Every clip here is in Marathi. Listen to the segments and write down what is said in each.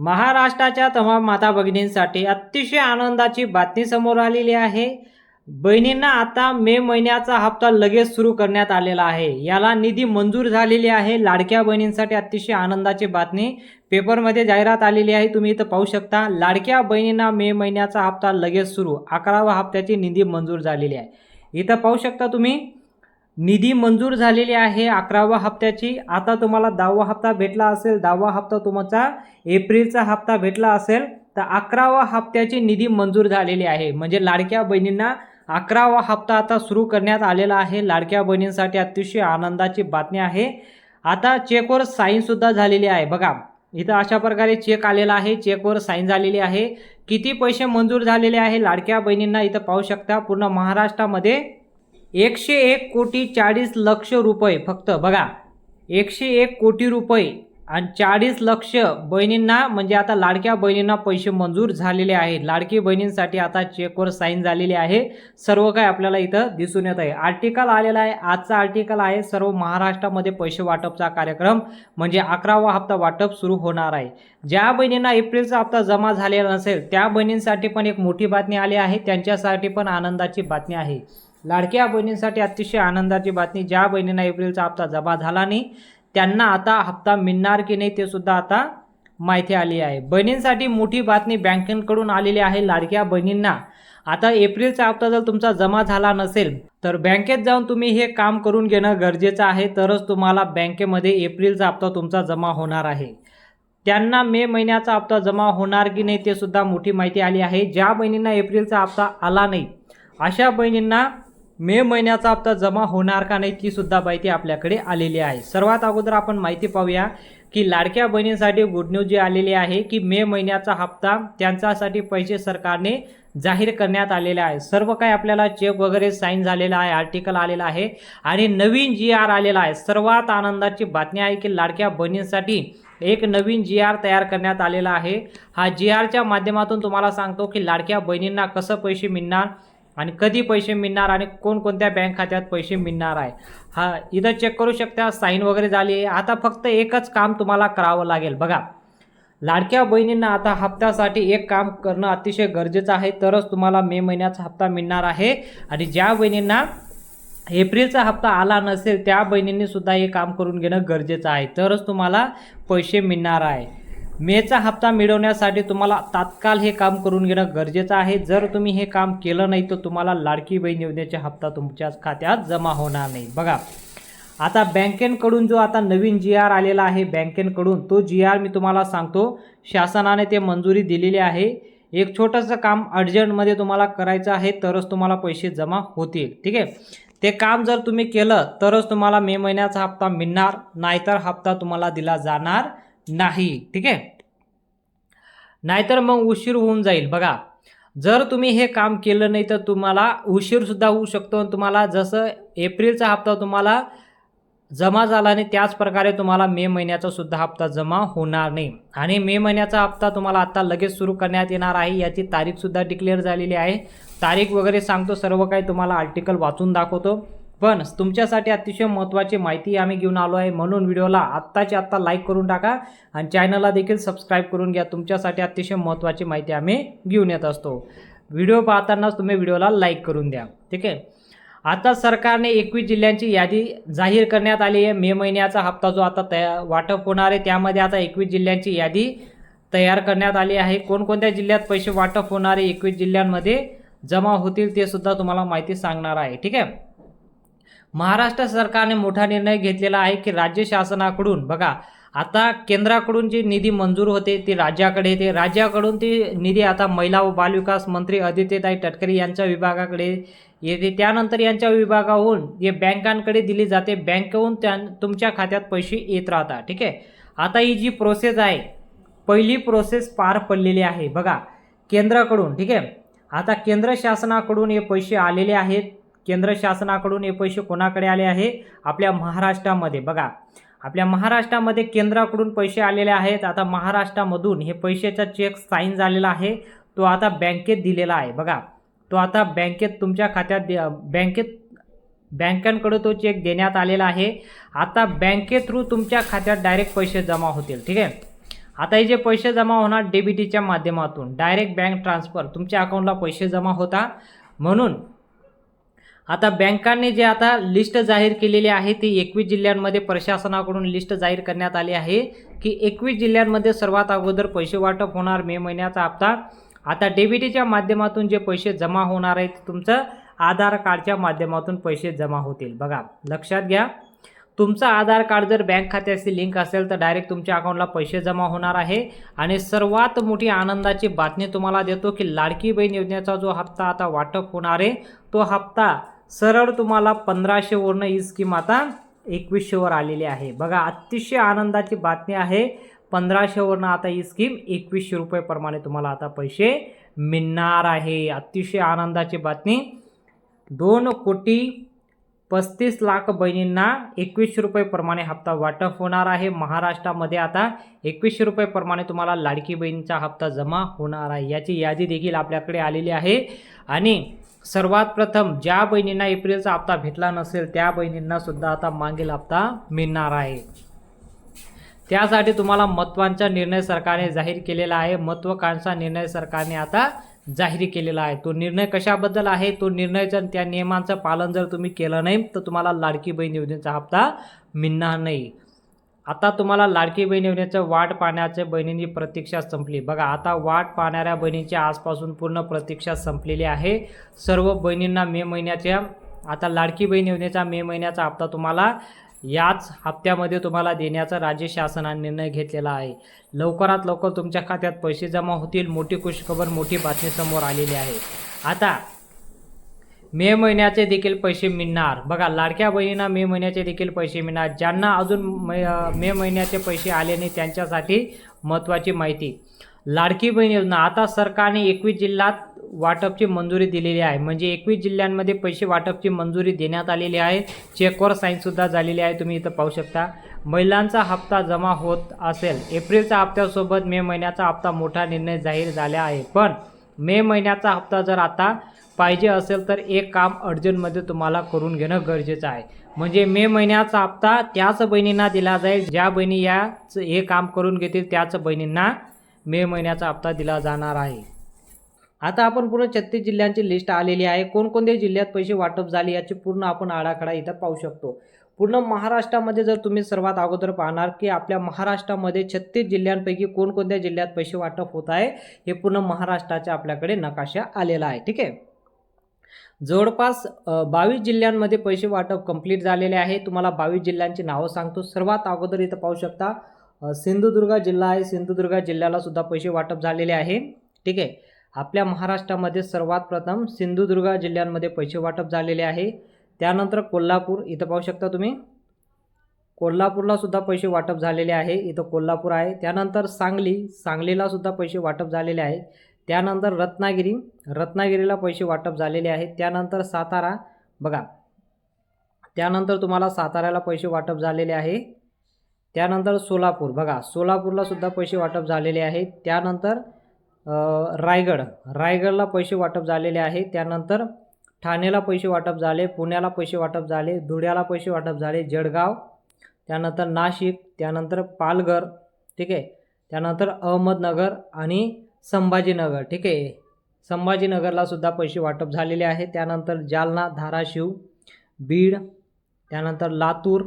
महाराष्ट्राच्या तमाम माता भगिनींसाठी अतिशय आनंदाची बातमी समोर आलेली आहे. बहिणींना आता मे महिन्याचा हप्ता लगेच सुरू करण्यात आलेला आहे. याला निधी मंजूर झालेली आहे. लाडक्या बहिणींसाठी अतिशय आनंदाची बातमी पेपरमध्ये जाहिरात आलेली आहे. तुम्ही इथं पाहू शकता लाडक्या बहिणींना मे महिन्याचा हप्ता लगेच सुरू अकरावा हप्त्याची निधी मंजूर झालेली आहे. इथं पाहू शकता तुम्ही निधी मंजूर झालेली आहे अकरावा हप्त्याची. आता तुम्हाला दहावा हप्ता भेटला असेल दहावा हप्ता तुमचा एप्रिलचा हप्ता भेटला असेल तर अकरावा हप्त्याची निधी मंजूर झालेली आहे. म्हणजे लाडक्या बहिणींना अकरावा हप्ता आता सुरू करण्यात आलेला आहे. लाडक्या बहिणींसाठी अतिशय आनंदाची बातमी आहे. आता चेकवर साईनसुद्धा झालेली आहे. बघा इथं अशा प्रकारे चेक आलेला आहे. चेकवर साईन झालेली आहे. किती पैसे मंजूर झालेले आहे? लाडक्या बहिणींना इथं पाहू शकता. पूर्ण महाराष्ट्रामध्ये एकशे एक कोटी चाळीस लक्ष रुपये. फक्त बघा एकशे एक कोटी रुपये आणि चाळीस लक्ष बहिणींना म्हणजे आता लाडक्या बहिणींना पैसे मंजूर झालेले आहेत. लाडकी बहिणींसाठी आता चेकवर साईन झालेली आहे. सर्व काय आपल्याला इथं दिसून येत आहे. आर्टिकल आलेला आहे. आजचा आर्टिकल आहे. सर्व महाराष्ट्रामध्ये पैसे वाटपचा कार्यक्रम म्हणजे अकरावा हप्ता वाटप सुरू होणार आहे. ज्या बहिणींना एप्रिलचा हप्ता जमा झालेला नसेल त्या बहिणींसाठी पण एक मोठी बातमी आली आहे. त्यांच्यासाठी पण आनंदाची बातमी आहे. लाडक्या बहिणींसाठी अतिशय आनंदाची बातमी. ज्या बहिणींना एप्रिलचा हप्ता जमा झाला नाही त्यांना आता हप्ता मिळणार की नाही ते सुद्धा आता माहिती आली आहे. बहिणींसाठी मोठी बातमी बँकेकडून आलेली आहे. लाडक्या बहिणींना आता एप्रिलचा हप्ता जर तुमचा जमा झाला नसेल तर बँकेत जाऊन तुम्ही हे काम करून घेणं गरजेचं आहे. तरच तुम्हाला बँकेमध्ये एप्रिलचा हप्ता तुमचा जमा होणार आहे. त्यांना मे महिन्याचा हप्ता जमा होणार की नाही ते सुद्धा मोठी माहिती आली आहे. ज्या बहिणींना एप्रिलचा हप्ता आला नाही अशा बहिणींना मे महिन्याचा हप्ता जमा होणार का नाही ती सुद्धा माहिती आपल्याकडे आलेली आहे. सर्वात अगोदर आपण माहिती पाहूया की लाडक्या बहिणींसाठी गुड न्यूज जी आलेली आहे की मे महिन्याचा हप्ता त्यांच्यासाठी पैसे सरकारने जाहीर करण्यात आलेले आहे. सर्व काही आपल्याला चेक वगैरे साईन झालेला आहे आर्टिकल आलेला आहे आणि नवीन जी आर आलेला आहे. सर्वात आनंदाची बातमी आहे की लाडक्या बहिणींसाठी एक नवीन जी आर तयार करण्यात आलेला आहे. हा जी आरच्या माध्यमातून तुम्हाला सांगतो की लाडक्या बहिणींना कसं पैसे मिळणार आणि कधी पैसे मिळणार आणि कोणकोणत्या बँक खात्यात पैसे मिळणार आहे. हा इथं चेक करू शकता साईन वगैरे झाली. आहे आता फक्त एकच काम तुम्हाला करावं लागेल. बघा लाडक्या बहिणींना आता हप्त्यासाठी एक काम करणं अतिशय गरजेचं आहे. तरच तुम्हाला मे महिन्याचा हप्ता मिळणार आहे. आणि ज्या बहिणींना एप्रिलचा हप्ता आला नसेल त्या बहिणींनी सुद्धा हे काम करून घेणं गरजेचं आहे. तरच तुम्हाला पैसे मिळणार आहे. मेचा हप्ता मिळवण्यासाठी तुम्हाला तात्काळ हे काम करून घेणं गरजेचं आहे. जर तुम्ही हे काम केलं नाही तर तुम्हाला लाडकी बहीण योजनेचा हप्ता तुमच्या खात्यात जमा होणार नाही. बघा आता बँकेकडून जो आता नवीन जी आर आलेला आहे बँकेकडून तो जी आर मी तुम्हाला सांगतो शासनाने ते मंजुरी दिलेली आहे. एक छोटंसं काम अर्जंटमध्ये तुम्हाला करायचं आहे तरच तुम्हाला पैसे जमा होतील. ठीक आहे? ते काम जर तुम्ही केलं तरच तुम्हाला मे महिन्याचा हप्ता मिळणार नाहीतर हप्ता तुम्हाला दिला जाणार. नाही ठीक आहे? नाहीतर मग उशीर होऊन जाईल. बघा जर तुम्ही हे काम केलं नाही तर तुम्हाला उशीरसुद्धा होऊ शकतो आणि तुम्हाला जसं एप्रिलचा हप्ता तुम्हाला जमा झाला नाही त्याच प्रकारे तुम्हाला मे महिन्याचा सुद्धा हप्ता जमा होणार नाही. आणि मे महिन्याचा हप्ता तुम्हाला आत्ता लगेच सुरू करण्यात येणार आहे याची तारीखसुद्धा डिक्लेअर झालेली आहे. तारीख वगैरे सांगतो सर्व काही तुम्हाला आर्टिकल वाचून दाखवतो. पण तुमच्यासाठी अतिशय महत्त्वाची माहिती आम्ही घेऊन आलो आहे. म्हणून व्हिडिओला आत्ताची आत्ता लाईक करून टाका आणि चॅनलला देखील सबस्क्राईब करून घ्या. तुमच्यासाठी अतिशय महत्त्वाची माहिती आम्ही घेऊन येत असतो. व्हिडिओ पाहतानाच तुम्ही व्हिडिओला लाईक करून द्या. ठीक आहे? आता सरकारने एकवीस जिल्ह्यांची यादी जाहीर करण्यात आली आहे. मे महिन्याचा हप्ता जो आता तया वाटप होणार आहे त्यामध्ये आता एकवीस जिल्ह्यांची यादी तयार करण्यात आली आहे. कोणकोणत्या जिल्ह्यात पैसे वाटप होणारे एकवीस जिल्ह्यांमध्ये जमा होतील ते सुद्धा तुम्हाला माहिती सांगणार आहे. ठीक आहे? महाराष्ट्र सरकारने मोठा निर्णय घेतलेला आहे की राज्य शासनाकडून बघा आता केंद्राकडून जी निधी मंजूर होते ती राज्याकडे येते. राज्याकडून ती निधी आता महिला व बालविकास मंत्री आदित्यताई तटकरे यांच्या विभागाकडे येते. त्यानंतर यांच्या विभागाहून हे बँकांकडे दिली जाते बँकेहून त्या तुमच्या खात्यात पैसे येत राहतात ठीक आहे? आता ही जी प्रोसेस आहे पहिली प्रोसेस पार पडलेली आहे बघा केंद्राकडून ठीक आहे? आता केंद्र शासनाकडून हे पैसे आलेले आहेत. केंद्र शासनाकडून हे पैसे कोणाकडे आले आहे? आपल्या महाराष्ट्रामध्ये. बघा आपल्या महाराष्ट्रामध्ये केंद्राकडून पैसे आलेले आहेत. आता महाराष्ट्रामधून हे पैशाचा चेक साईन झालेला आहे. तो आता बँकेत दिलेला आहे. बघा तो आता बँकेत तुमच्या खात्यात बँकेत बँकांकडे तो चेक देण्यात आलेला आहे. आता बँके थ्रू तुमच्या खात्यात डायरेक्ट पैसे जमा होतील. ठीक आहे? आता हे जे पैसे जमा होणार डेबिटीच्या माध्यमातून डायरेक्ट बँक ट्रान्सफर तुमच्या अकाउंटला पैसे जमा होता. म्हणून आता बँकांनी जे आता लिस्ट जाहीर केलेली आहे ती एकवीस जिल्ह्यांमध्ये प्रशासनाकडून लिस्ट जाहीर करण्यात आली आहे की एकवीस जिल्ह्यांमध्ये सर्वात अगोदर पैसे वाटप होणार मे महिन्याचा हप्ता. आता डेबिटीच्या माध्यमातून जे पैसे जमा होणार आहेत तुमचं आधार कार्डच्या माध्यमातून पैसे जमा होतील. बघा लक्षात घ्या. तुमचं आधार कार्ड जर बँक खात्याशी लिंक असेल तर डायरेक्ट तुमच्या अकाउंटला पैसे जमा होणार आहे. आणि सर्वात मोठी आनंदाची बातमी तुम्हाला देतो की लाडकी बहीण योजनेचा जो हप्ता आता वाटप होणार आहे तो हप्ता सरळ तुम्हाला पंधराशेवरनं ही स्कीम आता एकवीसशेवर आलेली आहे. बघा अतिशय आनंदाची बातमी आहे. पंधराशेवरनं आता ही स्कीम एकवीसशे रुपयेप्रमाणे तुम्हाला आता पैसे मिळणार आहे. अतिशय आनंदाची बातमी. दोन कोटी पस्तीस लाख बहिणींना एकवीसशे रुपयेप्रमाणे हप्ता वाटप होणार आहे. महाराष्ट्रामध्ये आता एकवीसशे रुपयेप्रमाणे तुम्हाला लाडकी बहिणीचा हप्ता जमा होणार आहे. याची यादी देखील आपल्याकडे आलेली आहे. आणि सर्वात प्रथम ज्या बहिणींना एप्रिलचा हप्ता भेटला नसेल त्या बहिणींना सुद्धा आता मागील हप्ता मिळणार आहे. त्यासाठी तुम्हाला महत्त्वांचा निर्णय सरकारने जाहीर केलेला आहे. महत्त्वाकांक्षा निर्णय सरकारने आता जाहीर केलेला आहे. तो निर्णय कशाबद्दल आहे? तो निर्णय जर त्या नियमांचं पालन जर तुम्ही केलं नाही तर तुम्हाला लाडकी बहीण योजनेचा हप्ता मिळणार नाही. आता तुम्हाला लाडकी बहीण योजनेचं वाट पाहण्याच्या बहिणींची प्रतीक्षा संपली. बघा आता वाट पाहणाऱ्या बहिणींच्या आजपासून पूर्ण प्रतीक्षा संपलेली आहे. सर्व बहिणींना मे महिन्याच्या आता लाडकी बहीण योजनेचा मे महिन्याचा हप्ता तुम्हाला याच हप्त्यामध्ये तुम्हाला देण्याचा राज्य शासनाने निर्णय घेतलेला आहे. लवकरात लवकर तुमच्या खात्यात पैसे जमा होतील मोठी खुशखबर मोठी बातमी समोर आलेली आहे. आता मे महिन्याचे देखील पैसे मिळणार. बघा लाडक्या बहिणींना मे महिन्याचे देखील पैसे मिळणार. ज्यांना अजून मे महिन्याचे पैसे आले नाही त्यांच्यासाठी महत्त्वाची माहिती. लाडकी बहीण योजना. आता सरकारने एकवीस जिल्ह्यात वाटपची मंजुरी दिलेली आहे. म्हणजे एकवीस जिल्ह्यांमध्ये पैसे वाटपची मंजुरी देण्यात आलेली आहे. चेकवर साईनसुद्धा झालेली आहे. तुम्ही इथं पाहू शकता. महिलांचा हप्ता जमा होत असेल. एप्रिलच्या हप्त्यासोबत मे महिन्याचा हप्ता मोठा निर्णय जाहीर झाला आहे. पण मे महिन्याचा हप्ता जर आता पाहिजे असेल तर एक काम अर्जंटमध्ये तुम्हाला करून घेणं गरजेचं आहे. म्हणजे मे महिन्याचा हप्ता त्याच बहिणींना दिला जाईल ज्या बहिणी याच हे काम करून घेतील त्याच बहिणींना मे महिन्याचा हप्ता दिला जाणार आहे. आता आपण पूर्ण छत्तीस जिल्ह्यांची लिस्ट आलेली आहे. कोणकोणत्या जिल्ह्यात पैसे वाटप झाले याची पूर्ण आपण आडाखडा इथं पाहू शकतो. पूर्ण महाराष्ट्रामध्ये जर तुम्ही सर्वात अगोदर पाहणार की आपल्या महाराष्ट्रामध्ये छत्तीस जिल्ह्यांपैकी कोणकोणत्या जिल्ह्यात पैसे वाटप होत आहे हे पूर्ण महाराष्ट्राच्या आपल्याकडे नकाशा आलेला आहे. ठीक आहे? जवळपास बावीस जिल्ह्यांमध्ये पैसे वाटप कंप्लीट झालेले आहे. तुम्हाला बावीस जिल्ह्यांची नावं सांगतो. सर्वात अगोदर इथं पाहू शकता सिंधुदुर्ग जिल्हा आहे. सिंधुदुर्ग जिल्ह्याला सुद्धा पैसे वाटप झालेले आहे. ठीक आहे? आपल्या महाराष्ट्रामध्ये सर्वात प्रथम सिंधुदुर्ग जिल्ह्यांमध्ये पैसे वाटप झालेले आहे. त्यानंतर कोल्हापूर इथं पाहू शकता तुम्ही. कोल्हापूरला सुद्धा पैसे वाटप झालेले आहे. इथं कोल्हापूर आहे. त्यानंतर सांगली सांगलीला सुद्धा पैसे वाटप झालेले आहे. त्यानंतर रत्नागिरी रत्नागिरीला पैसे वाटप झालेले आहेत. त्यानंतर सातारा बघा. त्यानंतर तुम्हाला साताऱ्याला पैसे वाटप झालेले आहे. त्यानंतर सोलापूर बघा. सोलापूरला सुद्धा पैसे वाटप झालेले आहेत. त्यानंतर रायगड. रायगडला पैसे वाटप झालेले आहे. त्यानंतर ठाणेला पैसे वाटप झाले पुण्याला पैसे वाटप झाले धुळ्याला पैसे वाटप झाले जळगाव. त्यानंतर नाशिक त्यानंतर पालघर ठीक आहे. त्यानंतर अहमदनगर आणि संभाजीनगर ठीक आहे. संभाजीनगरला सुद्धा पैसे वाटप झालेले आहे त्यानंतर जालना धाराशिव बीड त्यानंतर लातूर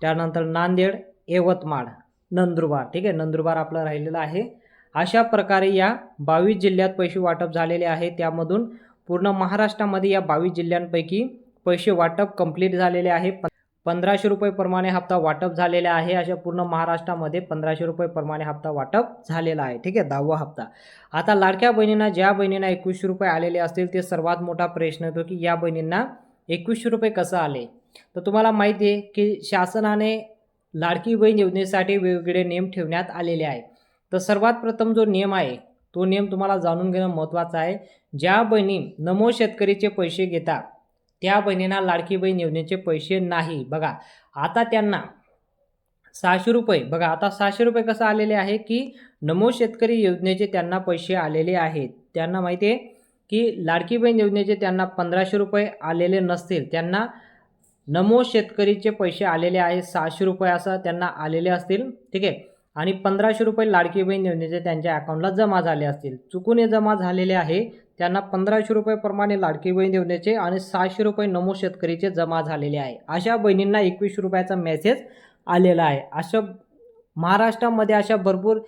त्यानंतर नांदेड यवतमाळ नंदुरबार ठीक आहे. नंदुरबार आपलं राहिलेलं आहे. अशा प्रकारे या बावीस जिल्ह्यात पैसे वाटप झालेले आहे त्यामधून पूर्ण महाराष्ट्रामध्ये या बावीस जिल्ह्यांपैकी पैसे वाटप कंप्लीट झालेले आहे. प- पंधराशे रुपयेप्रमाणे हप्ता वाटप झालेला आहे. अशा पूर्ण महाराष्ट्रामध्ये पंधराशे रुपयेप्रमाणे हप्ता वाटप झालेला आहे. ठीक आहे? दहावा हप्ता. आता लाडक्या बहिणींना ज्या बहिणींना एकवीसशे रुपये आलेले असतील ते सर्वात मोठा प्रश्न येतो की या बहिणींना एकवीसशे रुपये कसं आले? तर तुम्हाला माहिती आहे की शासनाने लाडकी बहीण योजनेसाठी वेगवेगळे नियम ठेवण्यात आलेले आहे तर सर्वात प्रथम जो नियम आहे तो नियम तुम्हाला जाणून घेणं महत्त्वाचं आहे. ज्या बहिणी नमो शेतकरीचे पैसे घेता त्या बहिणींना लाडकी बहीण योजनेचे पैसे नाही. बघा आता त्यांना सहाशे रुपये बघा आता सहाशे रुपये कसं आलेले आहे की नमो शेतकरी योजनेचे त्यांना पैसे आलेले आहेत. त्यांना माहिती आहे की लाडकी बहीण योजनेचे त्यांना पंधराशे रुपये आलेले नसतील. त्यांना नमो शेतकरीचे पैसे आलेले आहेत सहाशे रुपये असं त्यांना आलेले असतील ठीक आहे? आणि पंधराशे रुपये लाडकी बहीण योजनेचे त्यांच्या अकाउंटला जमा झाले असतील. चुकून हे जमा झालेले आहे. त्यांना पंधराशे रुपयेप्रमाणे लाडकी बहीण देण्याचे आणि सहाशे रुपये नमो शेतकरीचे जमा झालेले आहे. अशा बहिणींना एकवीसशे रुपयाचा मेसेज आलेला आहे. अशा महाराष्ट्रामध्ये अशा भरपूर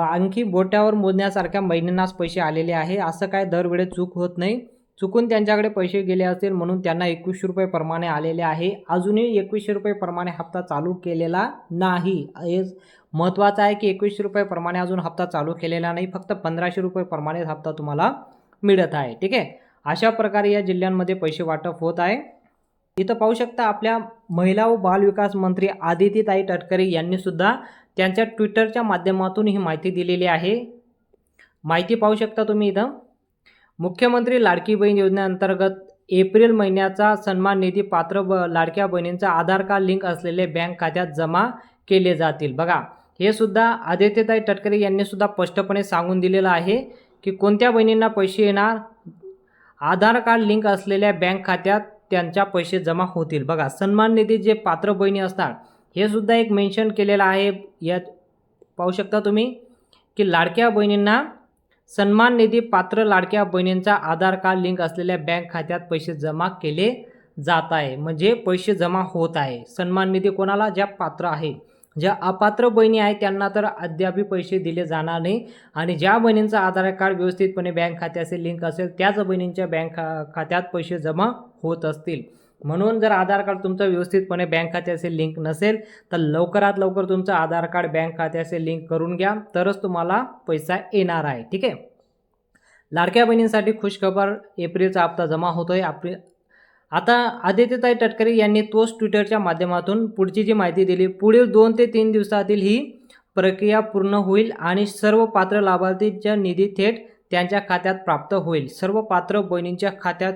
आणखी बोट्यावर मोजण्यासारख्या बहिणींनाच पैसे आलेले आहे. असं काय दरवेळेस चूक होत नाही. चुकून त्यांच्याकडे पैसे गेले असतील म्हणून त्यांना एकवीसशे रुपये प्रमाणे आलेले आहे. अजूनही एकवीसशे रुपये प्रमाणे हप्ता चालू केलेला नाही. हे महत्त्वाचं आहे की एकवीसशे रुपये प्रमाणे अजून हप्ता चालू केलेला नाही. फक्त पंधराशे रुपये प्रमाणेच हप्ता तुम्हाला मिळत आहे ठीक आहे? अशा प्रकारे या जिल्ह्यांमध्ये पैसे वाटप होत आहे. इथं पाहू शकता आपल्या महिला व बालविकास मंत्री आदितीताई तटकरे यांनी सुद्धा त्यांच्या ट्विटरच्या माध्यमातून ही माहिती दिलेली आहे. माहिती पाहू शकता तुम्ही इथं. मुख्यमंत्री लाडकी बहीण योजनेअंतर्गत एप्रिल महिन्याचा सन्मान निधी पात्र ब लाडक्या बहिणींचा आधार कार्ड लिंक असलेले बँक खात्यात जमा केले जातील. बघा हे सुद्धा आदित्यताई तटकरे यांनी सुद्धा स्पष्टपणे सांगून दिलेलं आहे. की कोणत्या बहिणींना पैसे येणार? आधार कार्ड लिंक असलेल्या बँक खात्यात त्यांच्या पैसे जमा होतील. बघा सन्मान निधी जे पात्र बहिणी असतात हे सुद्धा एक मेन्शन केलेलं आहे. यात पाहू शकता तुम्ही? की लाडक्या बहिणींना सन्मान निधी पात्र लाडक्या बहिणींचा आधार कार्ड लिंक असलेल्या बँक खात्यात पैसे जमा केले जात आहे. म्हणजे पैसे जमा होत आहे. सन्मान निधी कोणाला? ज्या पात्र आहे. ज्या अपात्र बहिणी आहेत त्यांना तर अद्यापही पैसे दिले जाणार नाही. आणि ज्या बहिणींचं आधार कार्ड व्यवस्थितपणे बँक खात्याचे लिंक असेल त्याच बहिणींच्या बँक खा खात्यात पैसे जमा होत असतील. म्हणून जर आधार कार्ड तुमचं व्यवस्थितपणे बँक खात्याचे लिंक नसेल तर लवकरात लवकर तुमचं आधार कार्ड बँक खात्याचे लिंक करून घ्या. तरच तुम्हाला पैसा येणार आहे. ठीक आहे? लाडक्या बहिणींसाठी खुशखबर एप्रिलचा हप्ता जमा होतोय. आपली आता आदित्यताई तटकरे यांनी तोच ट्विटरच्या माध्यमातून पुढची जी माहिती दिली पुढील दोन ते तीन दिवसातील ही प्रक्रिया पूर्ण होईल आणि सर्व पात्र लाभार्थींच्या निधी थेट त्यांच्या खात्यात प्राप्त होईल. सर्व पात्र बहिणींच्या खात्यात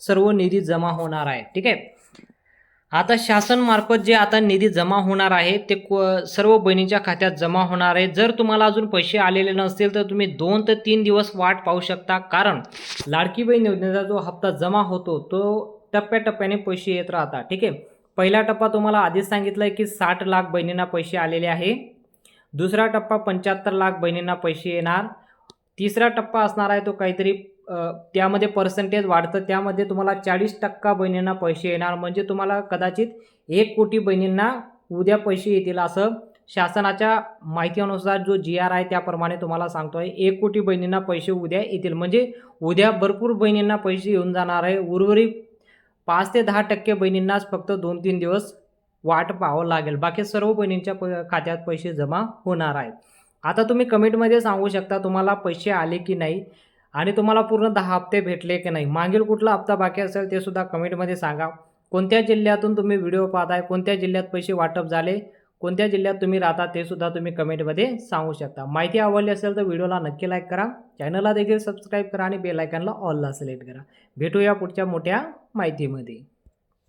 सर्व निधी जमा होणार आहे. ठीक आहे? आता शासनमार्फत जे आता निधी जमा होणार आहे ते को सर्व बहिणींच्या खात्यात जमा होणार आहे. जर तुम्हाला अजून पैसे आलेले नसतील तर तुम्ही दोन ते तीन दिवस वाट पाहू शकता. कारण लाडकी बहीण योजनेचा जो हप्ता जमा होतो तो टप्प्याटप्प्याने पैसे येत राहतात. ठीक आहे? पहिला टप्पा तुम्हाला आधीच सांगितलं आहे की साठ लाख बहिणींना पैसे आलेले आहे. दुसरा टप्पा पंच्याहत्तर लाख बहिणींना पैसे येणार. तिसरा टप्पा असणार आहे तो काहीतरी त्यामध्ये पर्सेंटेज वाढतं. त्यामध्ये तुम्हाला चाळीस टक्का बहिणींना पैसे येणार. म्हणजे तुम्हाला कदाचित एक कोटी बहिणींना उद्या पैसे येतील असं शासनाच्या माहितीनुसार जो जी आर आहे त्याप्रमाणे तुम्हाला सांगतो आहे एक कोटी बहिणींना पैसे उद्या येतील. म्हणजे उद्या भरपूर बहिणींना पैसे येऊन जाणार आहे. उर्वरित पाच ते दहा टक्के बहिणींनाच फक्त दोन तीन दिवस वाट पाहावं लागेल. बाकी सर्व बहिणींच्या प खात्यात पैसे जमा होणार आहेत. आता तुम्ही कमेंटमध्ये सांगू शकता तुम्हाला पैसे आले की नाही आणि तुम्हाला पूर्ण दहा हप्ते भेटले की नाही. मागील कुठला हप्ता बाकी असेल ते सुद्धा कमेंटमध्ये सांगा. कोणत्या जिल्ह्यातून तुम्ही व्हिडिओ पाहताय? कोणत्या जिल्ह्यात पैसे वाटप झाले? कोणत्या जिल्ह्यात तुम्ही राहता ते सुद्धा तुम्ही कमेंटमध्ये सांगू शकता. माहिती आवडली असेल तर व्हिडिओला नक्की लाईक करा. चॅनलला देखील सबस्क्राईब करा आणि बेल ऑलला सिलेक्ट करा. भेटूया पुढच्या मोठ्या माहितीमध्ये.